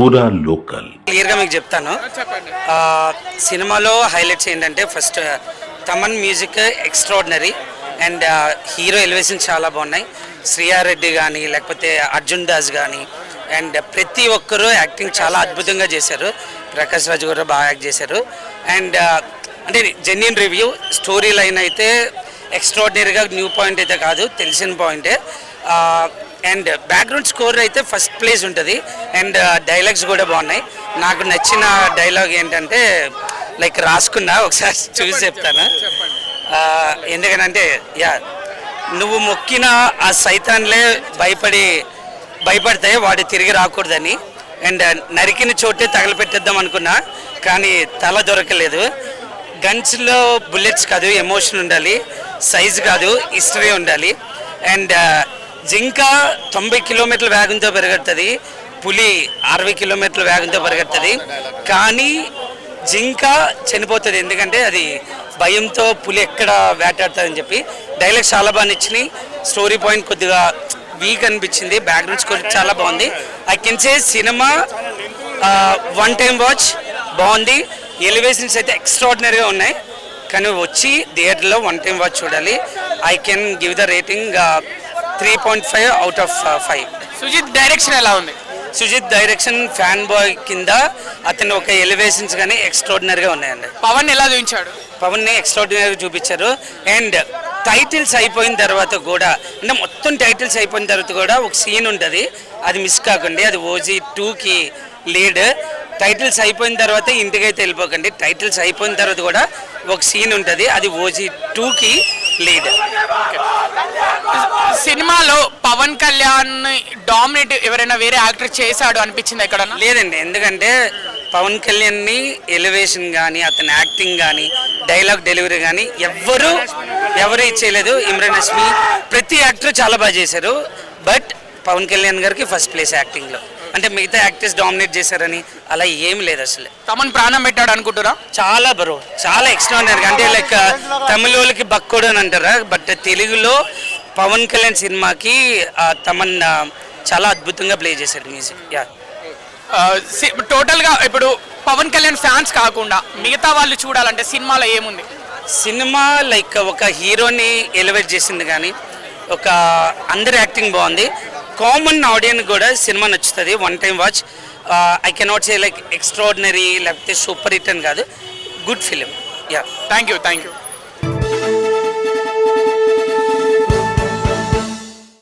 పూరా లోకల్. క్లియర్గా మీకు చెప్తాను. సినిమాలో హైలైట్స్ ఏంటంటే first Thaman music extraordinary and hero elevation చాలా బాగున్నాయి. శ్రీయారెడ్డి కానీ లేకపోతే అర్జున్ దాస్ కానీ అండ్ ప్రతి ఒక్కరూ యాక్టింగ్ చాలా అద్భుతంగా చేశారు. ప్రకాష్ రాజు కూడా బాగా యాక్ట్ చేశారు. అండ్ అంటే జెన్యున్ రివ్యూ స్టోరీ లైన్ అయితే ఎక్స్ట్రాడినరీగా న్యూ పాయింట్ అయితే కాదు తెలిసిన పాయింటే. అండ్ బ్యాక్గ్రౌండ్ స్కోర్ అయితే ఫస్ట్ ప్లేస్ ఉంటుంది. అండ్ డైలాగ్స్ కూడా బాగున్నాయి. నాకు నచ్చిన డైలాగ్ ఏంటంటే లైక్ రాసుకున్నా ఒకసారి చూసి చెప్తాను. ఎందుకనంటే యా నువ్వు మొక్కిన ఆ సైతాన్లే భయపడి భయపడితే వాడు తిరిగి రాకూడదని. అండ్ నరికిన చోటే తగలపెట్టేద్దాం అనుకున్నా కానీ తల దొరకలేదు. గన్స్లో బుల్లెట్స్ కాదు ఎమోషన్ ఉండాలి. సైజ్ కాదు హిస్టరీ ఉండాలి. అండ్ జింక తొంభై కిలోమీటర్ల వేగంతో పెరుగుతుంది పులి అరవై కిలోమీటర్ల వేగంతో పెరుగుతుంది కానీ జింక చనిపోతుంది ఎందుకంటే అది భయంతో పులి ఎక్కడ వేటాడుతుందని చెప్పి డైలాగ్ చాలా బాగా నచ్చినాయి. స్టోరీ పాయింట్ కొద్దిగా వీక్ అనిపించింది బ్యాక్గ్రౌండ్ స్కోర్ చాలా బాగుంది. I can say cinema one time watch బాగుంది. ఎలివేషన్స్ అయితే ఎక్స్ట్రాడినరీగా ఉన్నాయి. కానీ వచ్చి థియేటర్లో వన్ టైం వాచ్ చూడాలి. I can give the rating three point five out of five Sujith direction ఎలా ఉంది? సుజిత్ డైరెక్షన్ ఫ్యాన్ బాయ్ కింద అతను ఒక ఎలివేషన్స్ కానీ ఎక్స్ట్రాడినరీగా ఉన్నాయండి. పవన్ ఎలా చూపించాడు? పవన్ని ఎక్స్ట్రాడినరీ చూపించారు. అండ్ టైటిల్స్ అయిపోయిన తర్వాత కూడా అంటే మొత్తం టైటిల్స్ అయిపోయిన తర్వాత కూడా ఒక సీన్ ఉంటుంది. అది మిస్ కాకండి అది ఓజీ టూకి లీడ్ టైటిల్స్ అయిపోయిన తర్వాత ఇంటికైతే వెళ్ళిపోకండి. టైటిల్స్ అయిపోయిన తర్వాత కూడా ఒక సీన్ ఉంటుంది. అది ఓజీ టూకి లీడ్ పవన్ కళ్యాణ్ డామినేట్ ఎవరైనా వేరే యాక్టర్ చేశాడు అనిపించింది ఎక్కడన్నా? లేదండి ఎందుకంటే పవన్ కళ్యాణ్ని ఎలివేషన్ కానీ అతని యాక్టింగ్ కానీ డైలాగ్ డెలివరీ కానీ ఎవ్వరు ఎవరు ఇచ్చేయలేదు ఇమ్రాన్ హస్మి ప్రతి యాక్టర్ చాలా బాగా చేశారు. బట్ పవన్ కళ్యాణ్ గారికి ఫస్ట్ ప్లేస్ యాక్టింగ్లో అంటే మిగతా యాక్టర్స్ డామినేట్ చేశారని అలా ఏం లేదు అసలు. తమన్ ప్రాణం పెట్టాడు అనుకుంటురా చాలా బ్రో చాలా ఎక్స్ట్రాడినరీ అంటే లైక్ తమిళ వాళ్ళకి బక్కోడు అని అంటారా? బట్ తెలుగులో పవన్ కళ్యాణ్ సినిమాకి తమన్ చాలా అద్భుతంగా ప్లే చేశాడు మ్యూజిక్. యా టోటల్గా ఇప్పుడు పవన్ కళ్యాణ్ ఫ్యాన్స్ కాకుండా మిగతా వాళ్ళు చూడాలంటే సినిమాలో ఏముంది? సినిమా లైక్ ఒక హీరోని ఎలివేట్ చేసింది కానీ ఒక అందరి యాక్టింగ్ బాగుంది. కామన్ ఆడియన్స్ కూడా సినిమా నచ్చుతుంది one time watch. I cannot say like extraordinary లేకపోతే సూపర్ హిట్ అని కాదు good film ya thank you thank you